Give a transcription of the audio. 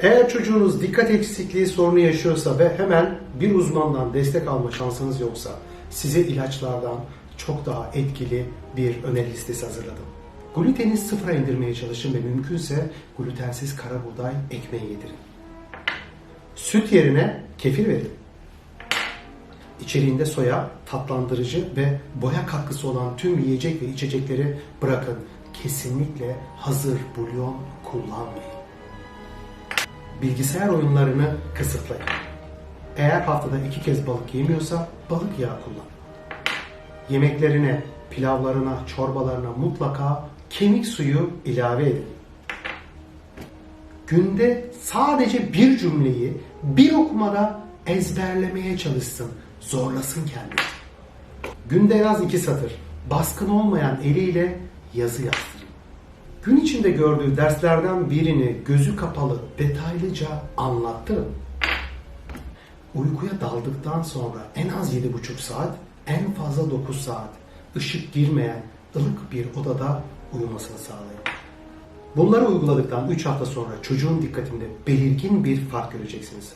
Eğer çocuğunuz dikkat eksikliği sorunu yaşıyorsa ve hemen bir uzmandan destek alma şansınız yoksa size ilaçlardan çok daha etkili bir öneri listesi hazırladım. Gluteni sıfıra indirmeye çalışın ve mümkünse glutensiz kara buğday ekmeği yedirin. Süt yerine kefir verin. İçeriğinde soya, tatlandırıcı ve boya katkısı olan tüm yiyecek ve içecekleri bırakın. Kesinlikle hazır bulyon kullanmayın. Bilgisayar oyunlarını kısıtlayın. Eğer haftada iki kez balık yemiyorsa balık yağı kullan. Yemeklerine, pilavlarına, çorbalarına mutlaka kemik suyu ilave edin. Günde sadece bir cümleyi bir okumada ezberlemeye çalışsın, zorlasın kendini. Günde en az iki satır, baskın olmayan eliyle yazı yazdırın. Gün içinde gördüğü derslerden birini gözü kapalı detaylıca anlattırın. Uykuya daldıktan sonra en az 7,5 saat, en fazla 9 saat ışık girmeyen ılık bir odada uyumasını sağlayın. Bunları uyguladıktan 3 hafta sonra çocuğun dikkatinde belirgin bir fark göreceksiniz.